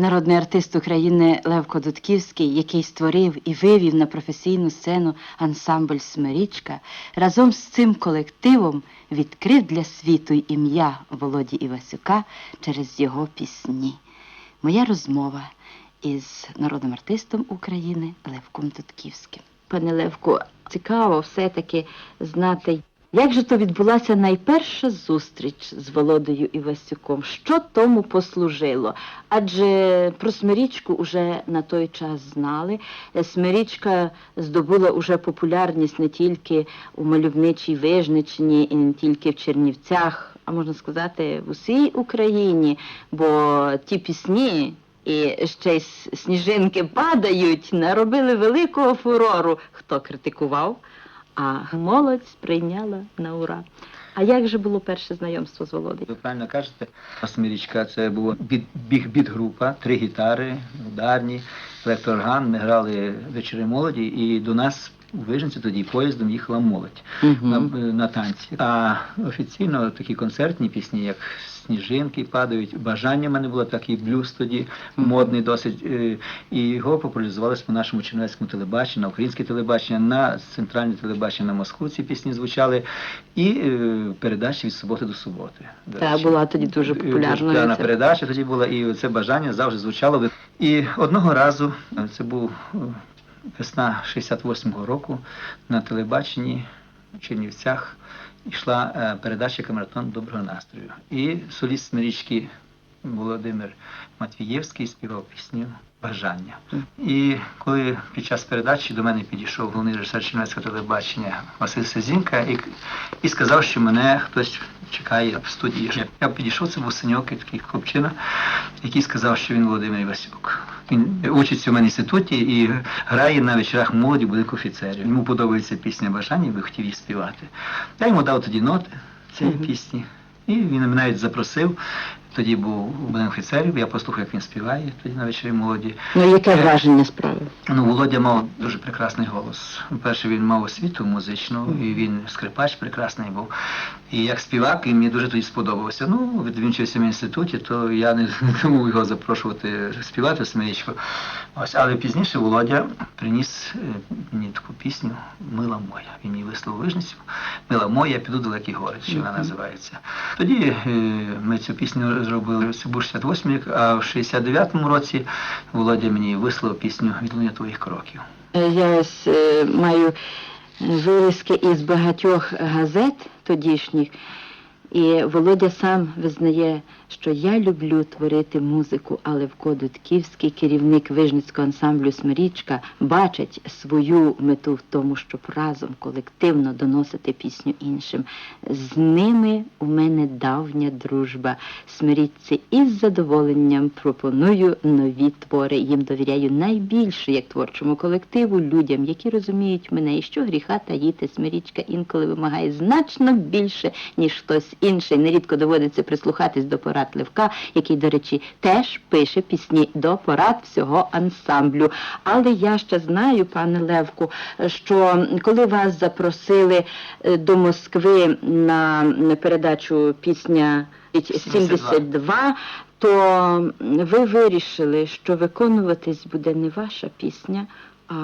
народний артист України Левко Дудківський, який створив і вивів на професійну сцену ансамбль Смирічка, разом з цим колективом відкрив для світу ім'я Володі Івасюка через його пісні. Моя розмова із народним артистом України Левком Дудківським. Пане Левко, цікаво все-таки знати, як же то відбулася найперша зустріч з Володою Івасюком? Що тому послужило? Адже про Смирічку уже на той час знали. Е, Смирічка здобула уже популярність не тільки у мальовничій Вижничині і не тільки в Чернівцях, а можна сказати, в усій Україні, бо ті пісні. І ще й сніжинки падають, наробили великого фурору. Хто критикував, а молодь сприйняла на ура. А як же було перше знайомство з Володимиром? Ви правильно кажете, Смирічка це була біг, біг, біт-група, три гітари, ударні, електроорган. Ми грали вечори молоді, і до нас у Вижниці тоді поїздом їхала молодь на, на танці. А офіційно такі концертні пісні, як Сніжинки падають, бажання в мене було такий блюз тоді, модний досить. е, І його популяризувалися по нашому чернівецькому телебаченню, на українське телебачення, на центральне телебачення на Москву ці пісні звучали, і е, передачі від суботи до суботи. Та речі. була тоді дуже популярною. Популярна ця- передача тоді була, і це бажання завжди звучало. І одного разу, е, це був е, весна 68-го року, на телебаченні в Чернівцях йшла е, передача Камертон доброго настрою. І соліст Смирічки Володимир Матвієвський співав пісню Бажання. І коли під час передачі до мене підійшов головний режисер Чернівецького телебачення Василь Сезінка і, і сказав, що мене хтось чекає в студії. Я підійшов, це був синьок, такий хлопчина, який сказав, що він Володимир Івасюк. Він учиться в мене в інституті і грає на вечорах молоді будинку офіцерів. Йому подобається пісня Бажання, би хотів її співати. Я йому дав тоді ноти цієї пісні. І він мене навіть запросив. Тоді був у офіцерів, я послухав, як він співає тоді на вечорі молоді. Ну, яке враження справив? Ну, Володя мав дуже прекрасний голос. По-перше, він мав освіту музичну, і він скрипач прекрасний був. І як співак, і мені дуже тоді сподобався. Ну, від- він вчився в інституті, то я не тому його запрошувати співати смирічку. Ось, але пізніше Володя приніс е, мені таку пісню Мила моя. Він її вислав вижницю. Мила моя, я піду в далекі гори, що вона називається. Тоді е, ми цю пісню зробили. Це був 68 рік, а в 69-му році Володя мені вислав пісню Відлуння твоїх кроків. Е, Я ось е, маю вирізки із багатьох газет тодішніх, і Володя сам визнає, що я люблю творити музику, але Левко Дудківський, керівник Вижницького ансамблю Смирічка, бачить свою мету в тому, щоб разом колективно доносити пісню іншим. З ними у мене давня дружба. Смирітці із задоволенням пропоную нові твори. Їм довіряю найбільше як творчому колективу, людям, які розуміють мене, і що гріха таїти. Смирічка інколи вимагає значно більше, ніж хтось інший. Нерідко доводиться прислухатись до порад Левка, який, до речі, теж пише пісні до порад всього ансамблю. Але я ще знаю, пане Левку, що коли вас запросили е, до Москви на передачу пісня 72, то ви вирішили, що виконуватись буде не ваша пісня, а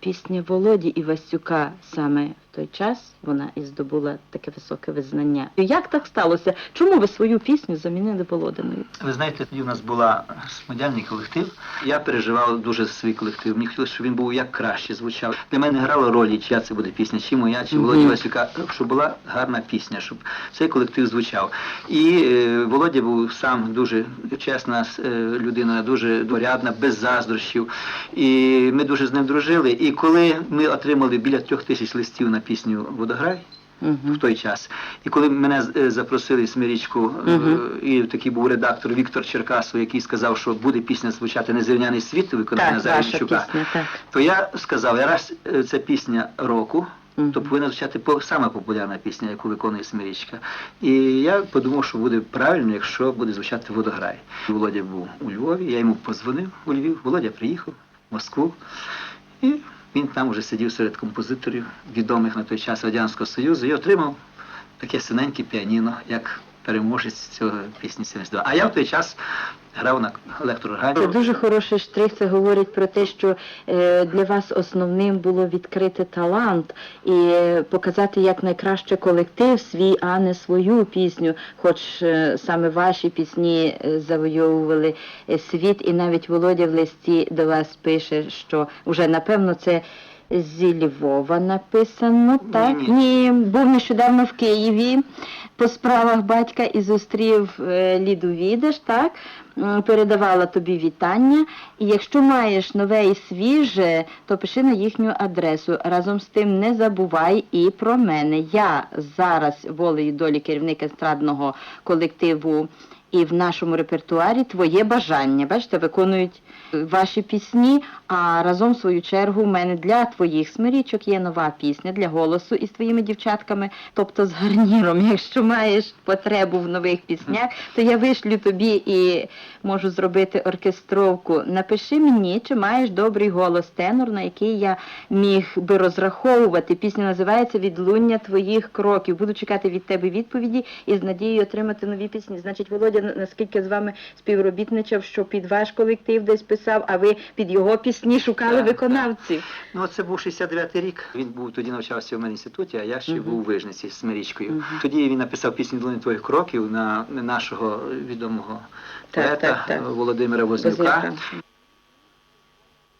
пісня Володі Івасюка саме той час вона і здобула таке високе визнання. Як так сталося? Чому ви свою пісню замінили Володиною? Ви знаєте, тоді у нас була смодяльний колектив. Я переживав дуже свій колектив. Мені хотілося, щоб він був як краще звучав. Для мене грало ролі, чия це буде пісня, чи моя, чи Володі Мгм. Васюка, щоб була гарна пісня, щоб цей колектив звучав. І е, Володя був сам дуже чесна е, людина, дуже порядна, без заздрощів. І ми дуже з ним дружили. І коли ми отримали біля трьох тисяч листів на пісню Водограй, в Угу. той час. І коли мене е, запросили Смирічку, Мгм. і такий був редактор Віктор Черкасов, який сказав, що буде пісня звучати Незрівняний світ, пісня, так. то я сказав, раз е, це пісня року, Мгм. то повинна звучати сама популярна пісня, яку виконує Смирічка. І я подумав, що буде правильно, якщо буде звучати водограй. Володя був у Львові, я йому позвонив у Львів, Володя приїхав в Москву. І він там вже сидів серед композиторів, відомих на той час Радянського Союзу, і отримав таке синеньке піаніно, як переможець цього пісні 72. А я в той час грав на електрооргані. Це дуже хороший штрих. Це говорить про те, що е, для вас основним було відкрити талант і е, показати як найкраще колектив свій, а не свою пісню. Хоч е, саме ваші пісні завойовували світ, і навіть Володя в листі до вас пише, що вже напевно це. Зі Львова написано, так? Ні, Ні, був нещодавно в Києві по справах батька і зустрів е, Ліду Відеш, так? М, Передавала тобі вітання. І якщо маєш нове і свіже, то пиши на їхню адресу. Разом з тим не забувай і про мене. Я зараз волею долі керівник естрадного колективу і в нашому репертуарі твоє бажання. Бачите, виконують ваші пісні, а разом в свою чергу в мене для твоїх смирічок є нова пісня для голосу із твоїми дівчатками, тобто з гарніром. Якщо маєш потребу в нових піснях, то я вишлю тобі і можу зробити оркестровку. Напиши мені, чи маєш добрий голос тенор, на який я міг би розраховувати. Пісня називається Відлуння твоїх кроків. Буду чекати від тебе відповіді і з надією отримати нові пісні. Значить, Володя, на- наскільки з вами співробітничав, що під ваш колектив десь писав, а ви під його пісні шукали Так, виконавців. Ну, це був 69-й рік. Він був тоді навчався в мене інституті, а я ще Мгм. був у Вижниці з Марічкою. Мгм. Тоді він написав пісню «Долини твоїх кроків на нашого відомого Так, поета так, так. Володимира Вознюка.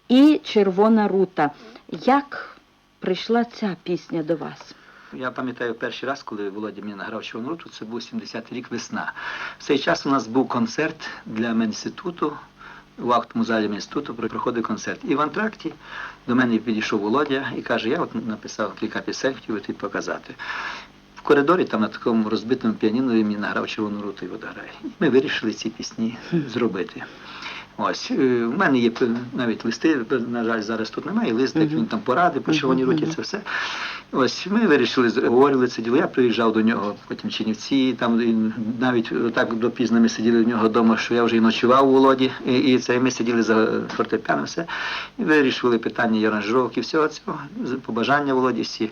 І Червона рута. Як прийшла ця пісня до вас? Я пам'ятаю перший раз, коли Володя мені награв червону руту, це був 70-й рік весна. В цей час у нас був концерт для Медінституту, в актовому залі інституту проходив концерт. І в антракті до мене підійшов Володя і каже, я от написав кілька пісень, хотів би тобі показати. В коридорі, там на такому розбитому піаніно, він мені награв червону руту і водограй. І ми вирішили ці пісні зробити. Ось, е, в мене є навіть листи, на жаль, зараз тут немає, лист, як він там поради по червоній руті, це все. Ось ми вирішили, говорили це діло. Я приїжджав до нього, потім Чинівці, там навіть так допізно ми сиділи в нього вдома, що я вже і ночував у Володі, і, і це ми сиділи за фортепіано, все. І вирішили питання і аранжировки, всього цього, побажання Володі всі.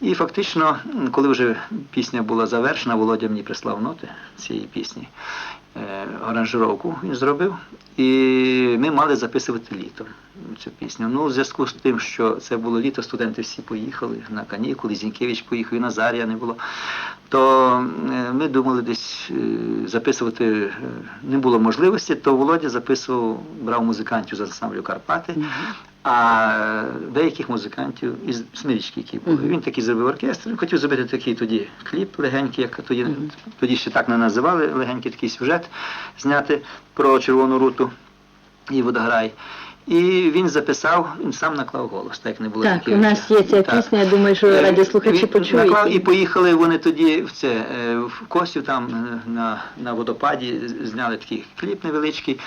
І фактично, коли вже пісня була завершена, Володя мені прислав ноти цієї пісні. Е, Аранжировку він зробив, і ми мали записувати літом цю пісню. Ну, в зв'язку з тим, що це було літо, студенти всі поїхали на канікули, Зінкевич поїхав, і Назарія не було. То е, ми думали десь е, записувати не було можливості, то Володя записував, брав музикантів з ансамблю Карпати, а деяких музикантів із Смирічки, які були. Він такий зробив оркестр, він хотів зробити такий тоді кліп легенький, як тоді, тоді ще так не називали, легенький такий сюжет зняти про червону руту і водограй. І він записав, він сам наклав голос, так як не було Так, у нас є ця Так. пісня, я думаю, що Е, радіослухачі почують. наклав, і поїхали вони тоді в це е, в Косів там е, на, на водопаді, зняли такий кліп невеличкий.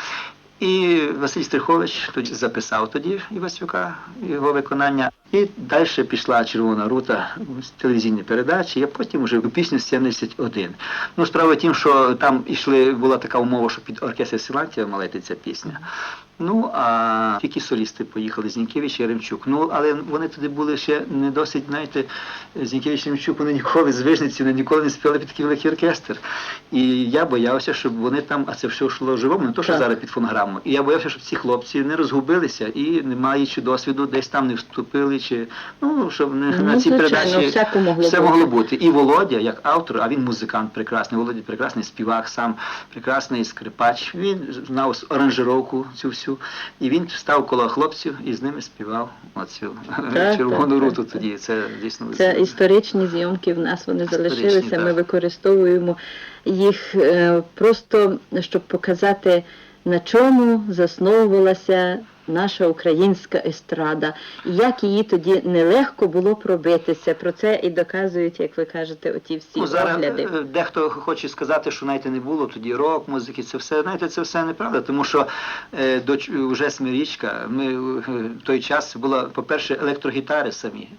І Василь Стрихович тоді записав тоді Івасюка, його виконання. І далі пішла червона рута з телевізійні передачі, а потім вже пісню 71. Ну, справа в тім, що там ішли, була така умова, що під оркестр Силантія мала йти ця пісня. Ну, а тільки солісти поїхали Зінкевич і Ремчук. Ну, але вони туди були ще не досить, знаєте, Зінкевич і Ремчук, вони ніколи з Вижниці, вони ніколи не співали під такий великий оркестр. І я боявся, щоб вони там, а це все йшло живому, не то, що Так. зараз під фонограму. І я боявся, щоб ці хлопці не розгубилися і, не маючи досвіду, десь там не вступили, чи ну, щоб не, Ну, на цій звичайно, передачі всяко могло все могло бути. І Володя, як автор, а він музикант прекрасний. Володя прекрасний співак, сам прекрасний скрипач. Він знав аранжировку цю всю. І він став коло хлопців і з ними співав оцю Так, червону так, руту так, тоді. Це дійсно Це історичні зйомки в нас вони залишилися. Ми використовуємо їх е, просто, щоб показати, на чому засновувалася наша українська естрада, як її тоді нелегко було пробитися. Про це і доказують, як ви кажете, оті всі Ну, зараз огляди. е, дехто хоче сказати, що знаєте, не було тоді рок, музики, це все, знаєте, це все неправда, тому що е, до, вже Смирічка, ми е, той час була, по-перше, електрогітари самі.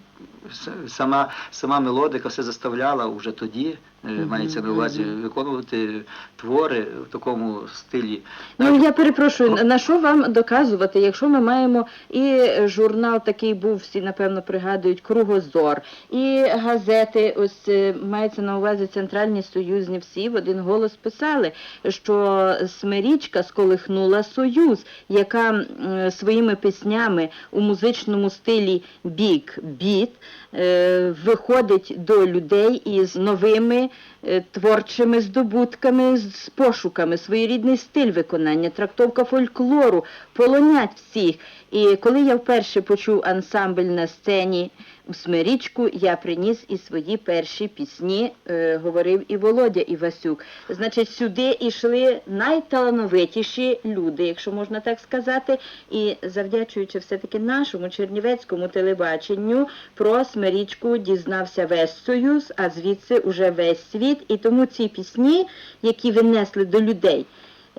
Сама, сама мелодика все заставляла вже тоді мається на увазі виконувати твори в такому стилі. Ну я перепрошую, на що вам доказувати, якщо ми маємо і журнал такий був, всі напевно пригадують, Кругозор, і газети, ось е, мається на увазі центральні союзні, всі в один голос писали, що Смирічка сколихнула союз, яка своїми піснями у музичному стилі бік біт е, виходить до людей із новими е, творчими здобутками, з пошуками, своєрідний стиль виконання, трактовка фольклору, полонять всіх. І коли я вперше почув ансамбль на сцені у Смирічку, я приніс і свої перші пісні, е, говорив і Володя Івасюк. Значить, сюди йшли найталановитіші люди, якщо можна так сказати, і завдячуючи все-таки нашому чернівецькому телебаченню, про Смирічку дізнався весь Союз, а звідси уже весь світ. І тому ці пісні, які винесли до людей,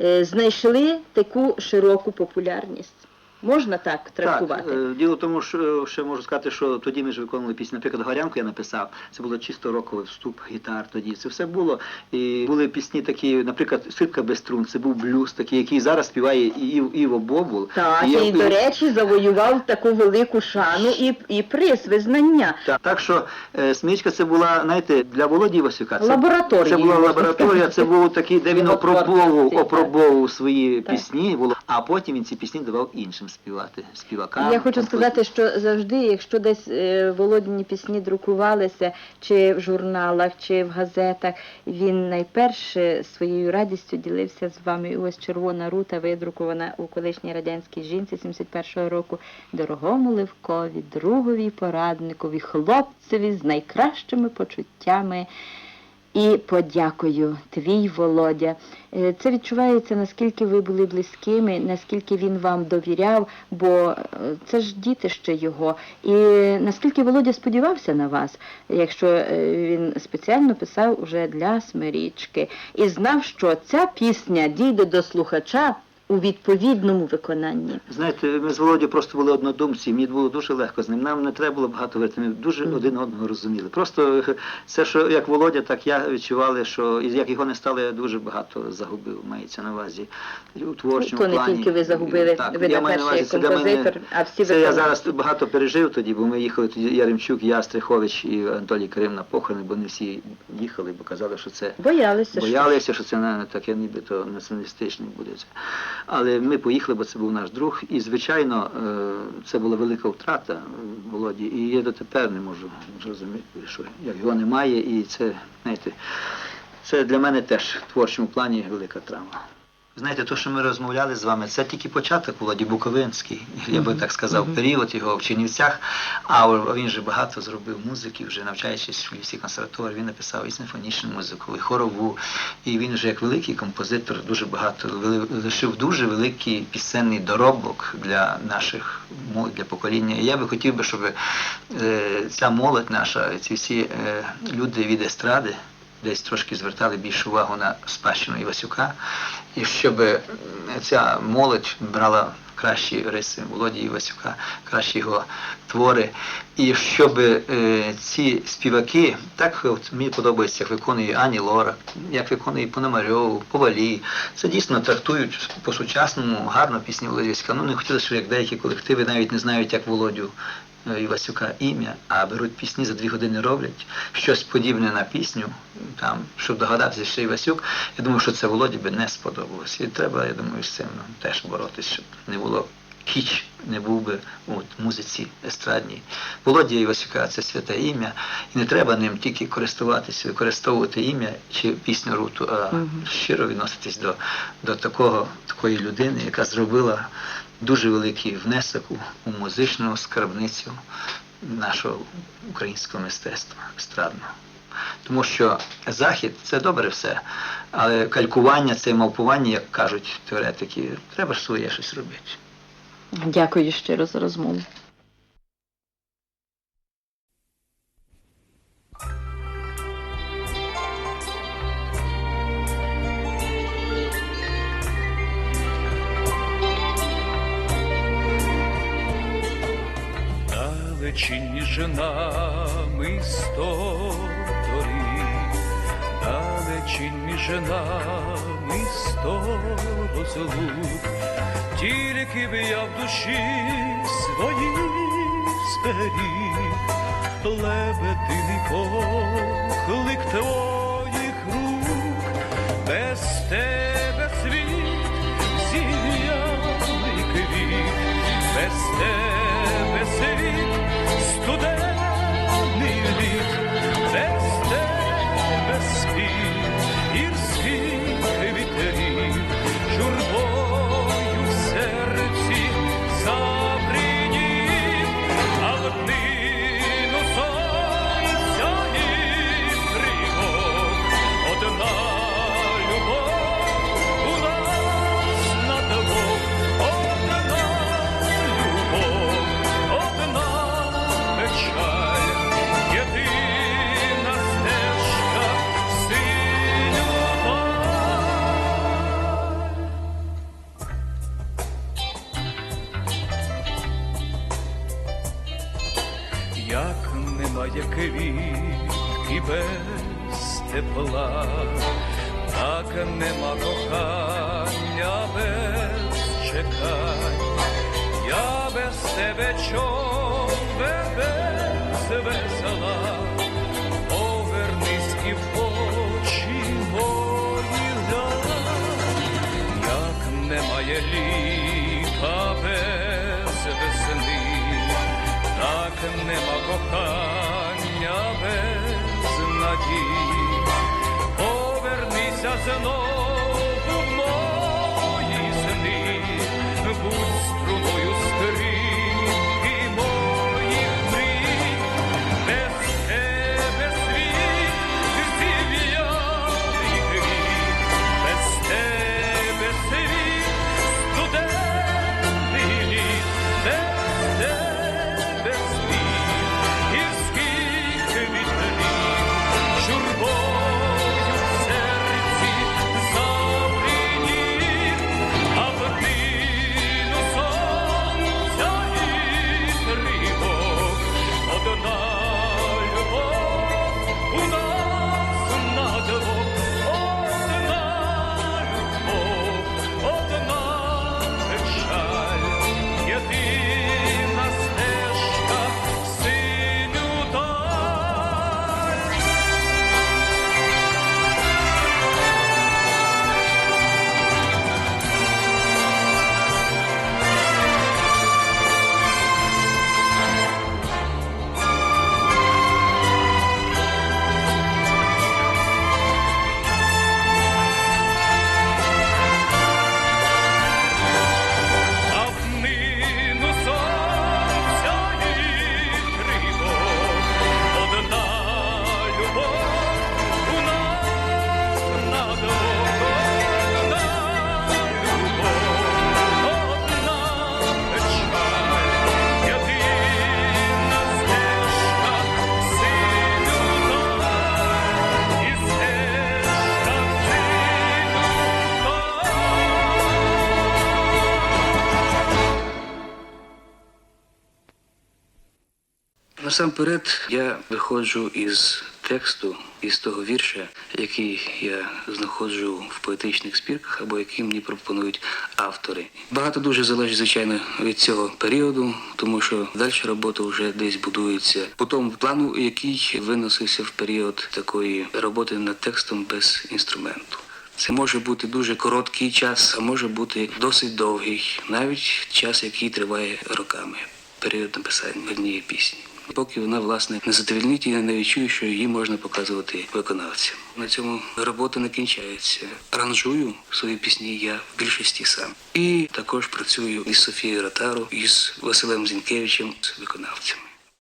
е, знайшли таку широку популярність. Можна так трактувати? Так, е, діло в тому, що ще можу сказати, що тоді ми ж виконували пісню, наприклад, Горянку я написав. Це було чисто роковий вступ, гітар тоді. Це все було. І були пісні такі, наприклад, Скрипка без струн, це був блюз такий, який зараз співає Ів- Іво Бобул. Так, я- і, до речі, завоював таку велику шану і, і приз, визнання. Так, так що е, Смічка це була, знаєте, для Володі Івасюка. Це, Лабораторія, Це була лабораторія, це був такий, де він опробовував, опробовував свої Так. пісні, було, а потім він ці пісні давав іншим співати, співакам. Я хочу сказати, що завжди, якщо десь е, Володіні пісні друкувалися, чи в журналах, чи в газетах, він найперше своєю радістю ділився з вами. І ось червона рута видрукована у колишній радянській жінці 71-го року. Дорогому Левкові, другові порадникові, хлопцеві з найкращими почуттями. І подякую, твій Володя. Е, Це відчувається, наскільки ви були близькими, наскільки він вам довіряв, бо е, це ж діти ще його. І наскільки Володя сподівався на вас, якщо е, він спеціально писав уже для Смирічки, і знав, що ця пісня дійде до слухача у відповідному виконанні. Знаєте, ми з Володю просто були однодумці, мені було дуже легко з ним. Нам не треба було багато говорити, ми дуже Мгм. один одного розуміли. Просто це, що як Володя, так я відчували, що і як його не стало, я дуже багато загубив, мається на увазі у творчому То не плані. тільки ви загубили, Так, ви на перший для мене- а всі Це я зараз багато пережив тоді, бо ми їхали тоді Яремчук, я, Стрихович і Анатолій Карим на похорони, бо не всі їхали, бо казали, що це Боялися, Боялися, що це на- таке нібито націоналістичне буде. Але ми поїхали, бо це був наш друг. І, звичайно, е, це була велика втрата е, Володі. І я дотепер не можу зрозуміти, що його немає. І це, знаєте, це для мене теж в творчому плані велика травма. Знаєте, то, що ми розмовляли з вами, це тільки початок Володі Буковинський, я би так сказав, період його в Чернівцях. А він же багато зробив музики, вже навчаючись в Львівській консерваторії, він написав і симфонічну музику, і хорову. І він вже як великий композитор дуже багато лишив дуже великий пісенний доробок для наших для покоління. І я би хотів би, щоб е, ця молодь наша, ці всі е, люди від естради десь трошки звертали більшу увагу на спадщину Івасюка, і щоб е, ця молодь брала кращі риси Володі Івасюка, кращі його твори. І щоб е, ці співаки, так от мені подобається, як виконує Ані Лора, як виконує Пономарьов, Повалі, це дійсно трактують по-сучасному гарно пісні Володі Івасюка. Ну не хотілося, що як деякі колективи навіть не знають, як Володю е, Івасюка ім'я, а беруть пісні за дві години роблять щось подібне на пісню, там, щоб догадатися, що Івасюк. Я думаю, що це Володі би не сподобалось. І треба, я думаю, з цим ну, теж боротися, щоб не було кіч, не був би от, музиці естрадній. Володя Івасюка це святе ім'я, і не треба ним тільки користуватися, використовувати ім'я чи пісню руту, а щиро відноситись до, до такого, такої людини, яка зробила дуже великий внесок у, музичну скарбницю нашого українського мистецтва естрадного. Тому що захід це добре все, але калькування, це мавпування, як кажуть теоретики, треба ж своє щось робити. Дякую щиро за розмову. Нами сто торів, далечінь між нами сто розлук, тільки б я в душі своїй зберіг, лебединий поклик твоїх так нема кохання без надії, Повернися знову Насамперед я виходжу із тексту, із того вірша, який я знаходжу в поетичних спірках або який мені пропонують автори. Багато дуже залежить, звичайно, від цього періоду, тому що далі робота вже десь будується по тому плану, який виносився в період такої роботи над текстом без інструменту. Це може бути дуже короткий час, а може бути досить довгий, навіть час, який триває роками. Період написання однієї пісні. Поки вона власне не задовільнить і не відчує, що її можна показувати виконавцям. На цьому робота не кінчається. Аранжую свої пісні я в більшості сам. І також працюю із Софією Ротару, із Василем Зінкевичем, з виконавцями.